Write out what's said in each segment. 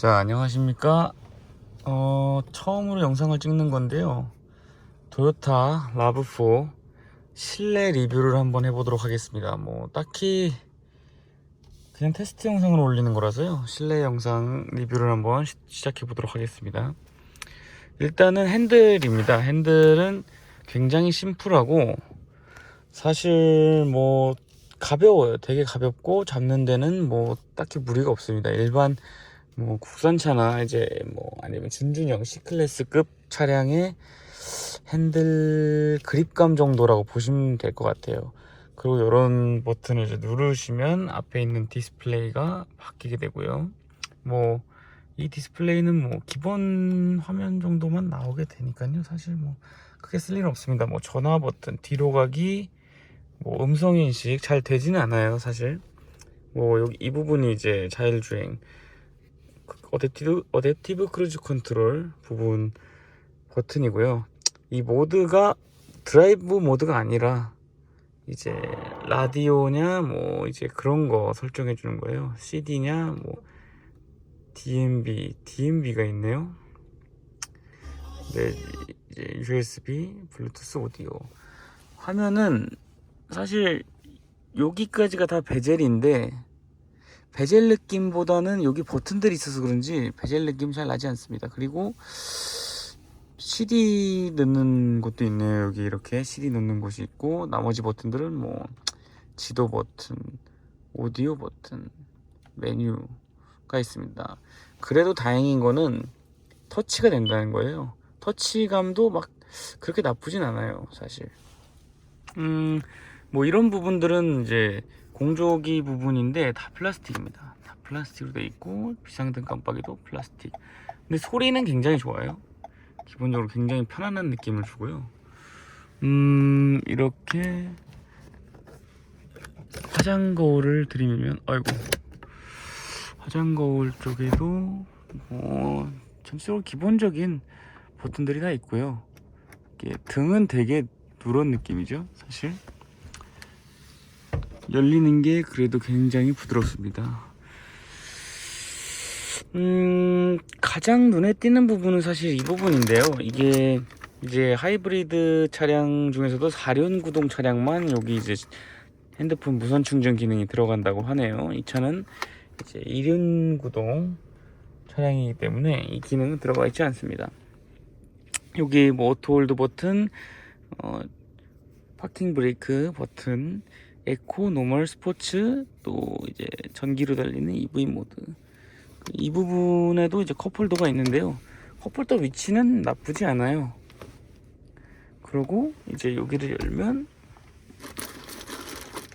자, 안녕하십니까. 어, 처음으로 영상을 찍는 건데요. 토요타 라브4 실내 리뷰를 한번 해보도록 하겠습니다. 뭐, 딱히 그냥 테스트 영상을 올리는 거라서요. 실내 영상 리뷰를 한번 시, 시작해 보도록 하겠습니다. 일단은 핸들입니다. 핸들은 굉장히 심플하고, 사실 뭐, 가벼워요. 되게 가볍고, 잡는 데는 뭐, 딱히 무리가 없습니다. 일반 뭐 국산차나 이제 뭐 아니면 준준형 C클래스급 차량의 핸들 그립감 정도라고 보시면 될 것 같아요. 그리고 이런 버튼을 이제 누르시면 앞에 있는 디스플레이가 바뀌게 되고요. 뭐 이 디스플레이는 뭐 기본 화면 정도만 나오게 되니까요. 사실 뭐 크게 쓸 일은 없습니다. 뭐 전화 버튼, 뒤로 가기, 뭐 음성 인식 잘 되지는 않아요. 사실 뭐 여기 이 부분이 이제 자율주행 어댑티브, 어댑티브 크루즈 컨트롤 부분 버튼이고요. 이 모드가 드라이브 모드가 아니라 이제 라디오냐 뭐 이제 그런 거 설정해 주는 거예요. CD냐 뭐 DMB, DMB가 있네요. 네, 이제 USB, 블루투스 오디오. 화면은 사실 여기까지가 다 베젤인데 베젤 느낌보다는 여기 버튼들이 있어서 그런지 베젤 느낌 잘 나지 않습니다. 그리고 CD 넣는 곳도 있네요. 여기 이렇게 CD 넣는 곳이 있고 나머지 버튼들은 뭐 지도 버튼, 오디오 버튼, 메뉴가 있습니다. 그래도 다행인 거는 터치가 된다는 거예요. 터치감도 막 그렇게 나쁘진 않아요, 사실. 음, 뭐 이런 부분들은 이제 공조기 부분인데 다 플라스틱입니다. 다 플라스틱으로 돼 있고 비상등 깜빡이도 플라스틱. 근데 소리는 굉장히 좋아요. 기본적으로 굉장히 편안한 느낌을 주고요. 음 이렇게 화장 거울을 들이밀면 아이고 화장 거울 쪽에도 뭐 전체적으로 기본적인 버튼들이 다 있고요. 등은 되게 누런 느낌이죠, 사실. 열리는 게 그래도 굉장히 부드럽습니다. 음, 가장 눈에 띄는 부분은 사실 이 부분인데요. 이게 이제 하이브리드 차량 중에서도 4륜 구동 차량만 여기 이제 핸드폰 무선 충전 기능이 들어간다고 하네요. 이 차는 이제 2륜 구동 차량이기 때문에 이 기능은 들어가 있지 않습니다. 여기 뭐 오토홀드 버튼, 어, 파킹 브레이크 버튼, 에코, 노멀, 스포츠, 또 이제 전기로 달리는 EV 모드. 이 부분에도 이제 컵홀더가 있는데요. 컵홀더 위치는 나쁘지 않아요. 그리고 이제 여기를 열면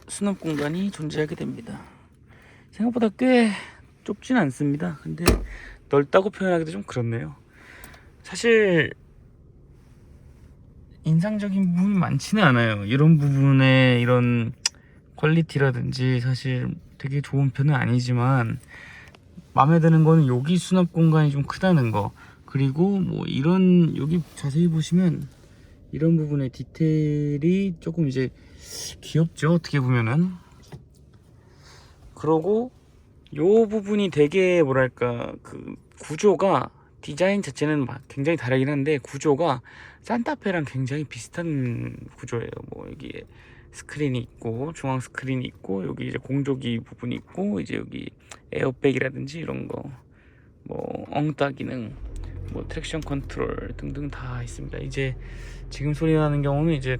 수납 공간이 존재하게 됩니다. 생각보다 꽤 좁진 않습니다. 근데 넓다고 표현하기도 좀 그렇네요. 사실 인상적인 부분이 많지는 않아요. 이런 부분에 이런 퀄리티라든지 사실 되게 좋은 편은 아니지만 마음에 드는 거는 여기 수납 공간이 좀 크다는 거. 그리고 뭐 이런 여기 자세히 보시면 이런 부분의 디테일이 조금 이제 귀엽죠? 어떻게 보면은. 그러고 요 부분이 되게 뭐랄까 그 구조가 디자인 자체는 막 굉장히 다르긴 한데 구조가 산타페랑 굉장히 비슷한 구조예요. 뭐 여기에 스크린이 있고 중앙 스크린이 있고 여기 이제 공조기 부분이 있고 이제 여기 에어백이라든지 이런 거 뭐 엉따 기능 뭐 트랙션 컨트롤 등등 다 있습니다. 이제 지금 소리 나는 경우는 이제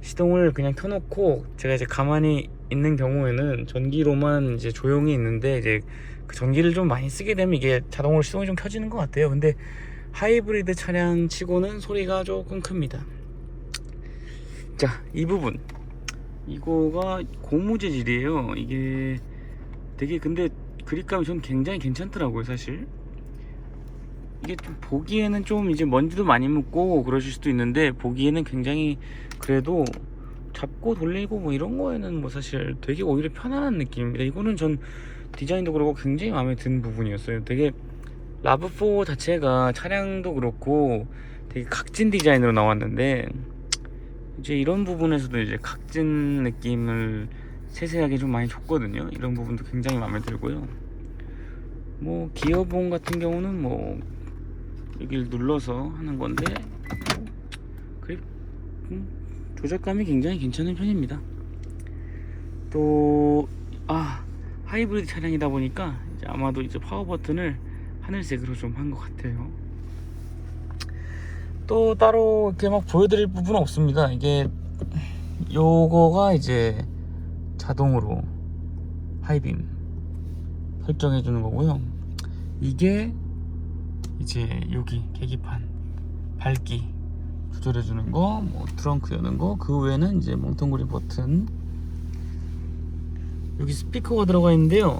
시동을 그냥 켜놓고 제가 이제 가만히 있는 경우에는 전기로만 이제 조용히 있는데 이제 그 전기를 좀 많이 쓰게 되면 이게 자동으로 시동이 좀 켜지는 것 같아요. 근데 하이브리드 차량 치고는 소리가 조금 큽니다. 자 이 부분 이거가 고무 재질이에요. 이게 되게 근데 그립감이 전 굉장히 괜찮더라고요, 사실. 이게 좀 보기에는 좀 이제 먼지도 많이 묻고 그러실 수도 있는데 보기에는 굉장히 그래도 잡고 돌리고 뭐 이런 거에는 뭐 사실 되게 오히려 편안한 느낌입니다. 이거는 전 디자인도 그렇고 굉장히 마음에 든 부분이었어요. 되게 라브4 자체가 차량도 그렇고 되게 각진 디자인으로 나왔는데 이제 이런 부분에서도 이제 각진 느낌을 세세하게 좀 많이 줬거든요. 이런 부분도 굉장히 마음에 들고요. 뭐 기어봉 같은 경우는 뭐 여기를 눌러서 하는 건데 뭐 그립 음, 조작감이 굉장히 괜찮은 편입니다. 또 아 하이브리드 차량이다 보니까 이제 아마도 이제 파워 버튼을 하늘색으로 좀 한 것 같아요. 또 따로 이렇게 막 보여드릴 부분은 없습니다. 이게 요거가 이제 자동으로 하이빔 설정해 주는 거고요. 이게 이제 여기 계기판 밝기 조절해 주는 거, 뭐 트렁크 여는 거, 그 외에는 이제 몽텅구리 버튼. 여기 스피커가 들어가 있는데요.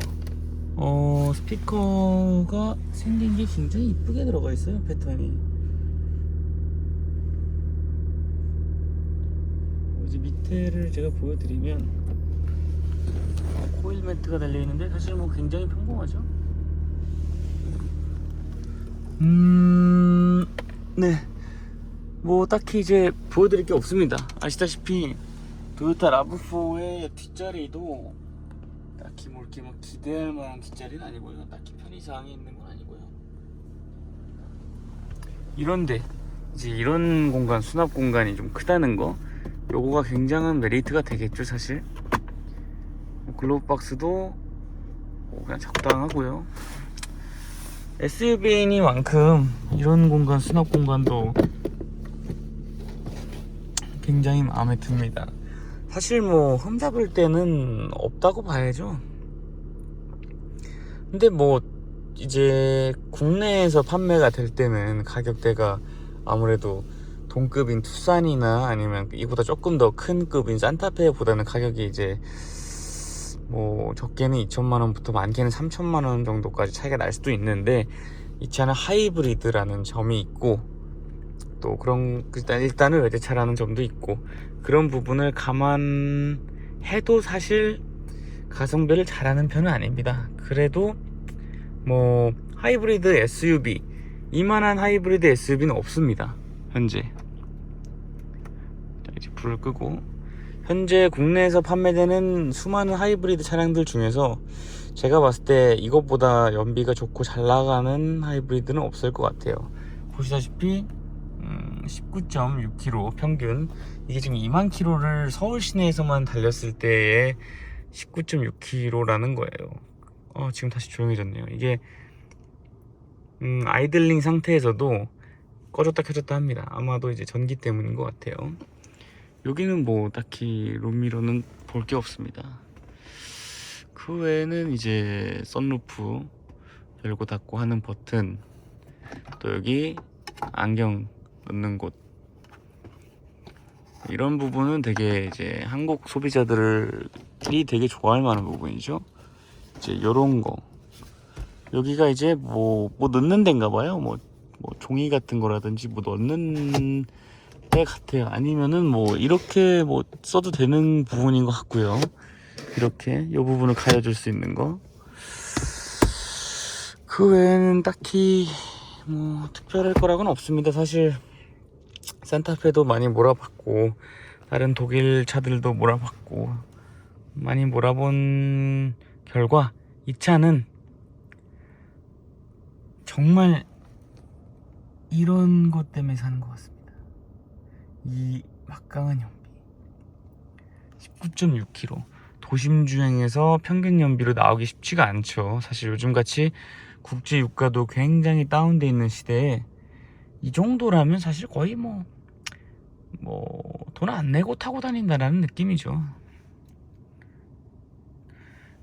어, 스피커가 생긴 게 굉장히 이쁘게 들어가 있어요, 패턴이. 밑에를 제가 보여드리면 어, 코일 매트가 달려 있는데 사실 뭐 굉장히 평범하죠. 음, 네. 뭐 딱히 이제 보여드릴 게 없습니다. 아시다시피 토요타 라브4의 뒷자리도 딱히 뭐 이렇게 뭐 기대할 만한 뒷자리는 아니고요. 딱히 편의사항이 있는 건 아니고요. 이런데 이제 이런 공간 수납 공간이 좀 크다는 거 요거가 굉장한 메리트가 되겠죠 사실. 글로브 박스도 뭐 그냥 적당하고요. SUV이니만큼 이런 공간 수납 공간도 굉장히 마음에 듭니다. 사실 뭐 흠잡을 때는 없다고 봐야죠. 근데 뭐 이제 국내에서 판매가 될 때는 가격대가 아무래도 동급인 투싼이나 아니면 이보다 조금 더 큰 급인 산타페보다는 가격이 이제 뭐 적게는 2천만 원부터 많게는 3천만 원 정도까지 차이가 날 수도 있는데 이 차는 하이브리드라는 점이 있고 또 그런 일단 일단은 외제차라는 점도 있고 그런 부분을 감안해도 사실 가성비를 잘하는 편은 아닙니다. 그래도 뭐 하이브리드 SUV 이만한 하이브리드 SUV는 없습니다. 현재 자, 이제 불을 끄고 현재 국내에서 판매되는 수많은 하이브리드 차량들 중에서 제가 봤을 때 이것보다 연비가 좋고 잘 나가는 하이브리드는 없을 것 같아요. 보시다시피 음, 19.6km 평균 이게 지금 2만 킬로를 서울 시내에서만 달렸을 때의 19.6km라는 거예요. 어, 지금 다시 조용해졌네요. 이게 음, 아이들링 상태에서도 꺼졌다 켜졌다 합니다. 아마도 이제 전기 때문인 것 같아요. 여기는 뭐 딱히 룸미러는 볼 게 없습니다. 그 외에는 이제 썬루프 열고 닫고 하는 버튼 또 여기 안경 넣는 곳 이런 부분은 되게 이제 한국 소비자들이 되게 좋아할 만한 부분이죠. 이제 요런 거 여기가 이제 뭐, 뭐 넣는 데인가 봐요. 뭐, 뭐 종이 같은 거라든지 뭐 넣는 데 같아요. 아니면은 뭐 이렇게 뭐 써도 되는 부분인 것 같고요. 이렇게 이 부분을 가려줄 수 있는 거. 그 외에는 딱히 뭐 특별할 거라고는 없습니다. 사실 산타페도 많이 몰아봤고 다른 독일 차들도 몰아봤고 많이 몰아본 결과 이 차는 정말 이런 것 때문에 사는 것 같습니다. 이 막강한 연비. 19.6km. 도심 주행에서 평균 연비로 나오기 쉽지가 않죠. 사실 요즘같이 국제 유가도 굉장히 다운돼 있는 시대에 이 정도라면 사실 거의 뭐, 뭐, 돈 안 내고 타고 다닌다라는 느낌이죠.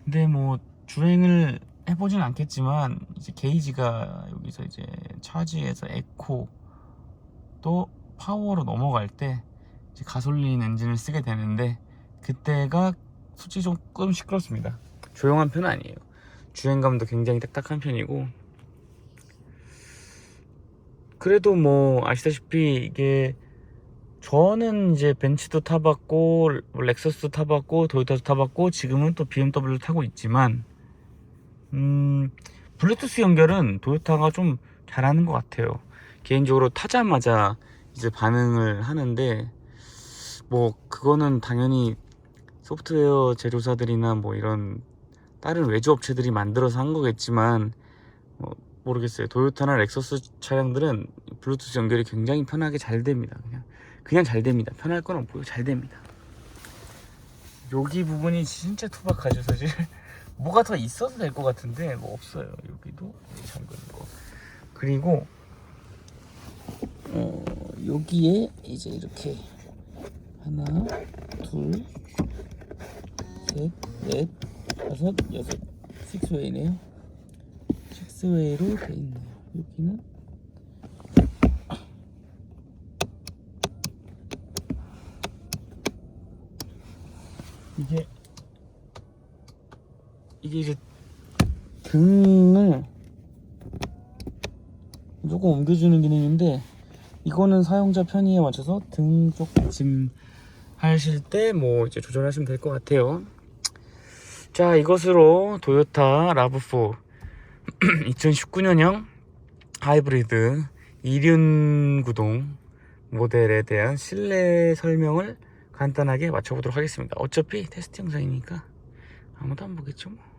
근데 뭐, 주행을 해보진 않겠지만, 이제 게이지가 여기서 이제 차지에서 에코 또 파워로 넘어갈 때 가솔린 엔진을 쓰게 되는데, 그때가 솔직히 조금 시끄럽습니다. 조용한 편은 아니에요. 주행감도 굉장히 딱딱한 편이고, 그래도 뭐 아시다시피 이게 저는 이제 벤츠도 타봤고 렉서스도 타봤고 도요타도 타봤고 지금은 또 BMW를 타고 있지만 음 블루투스 연결은 도요타가 좀 잘하는 것 같아요 개인적으로 타자마자 이제 반응을 하는데 뭐 그거는 당연히 소프트웨어 제조사들이나 뭐 이런 다른 외주 업체들이 만들어서 한 거겠지만 모르겠어요. 도요타나 렉서스 차량들은 블루투스 연결이 굉장히 편하게 잘 됩니다. 그냥 그냥 잘 됩니다. 편할 건 없고요. 잘 됩니다. 여기 부분이 진짜 투박하죠, 사실. 뭐가 더 있어도 될 것 같은데 뭐 없어요. 여기도 잠근 거. 그리고 어, 여기에 이제 이렇게 하나, 둘, 셋, 넷, 다섯, 여섯, 식스웨이네요. 식스웨이로 돼 있네요. 여기는 이게 이게 이제 등을 조금 옮겨주는 기능인데 이거는 사용자 편의에 맞춰서 등쪽 받침 하실 때 뭐 이제 조절하시면 될 것 같아요. 자 이것으로 도요타 라브4 2019년형 하이브리드 2륜 구동 모델에 대한 실내 설명을 간단하게 맞춰보도록 하겠습니다. 어차피 테스트 영상이니까 아무도 안 보겠죠 뭐.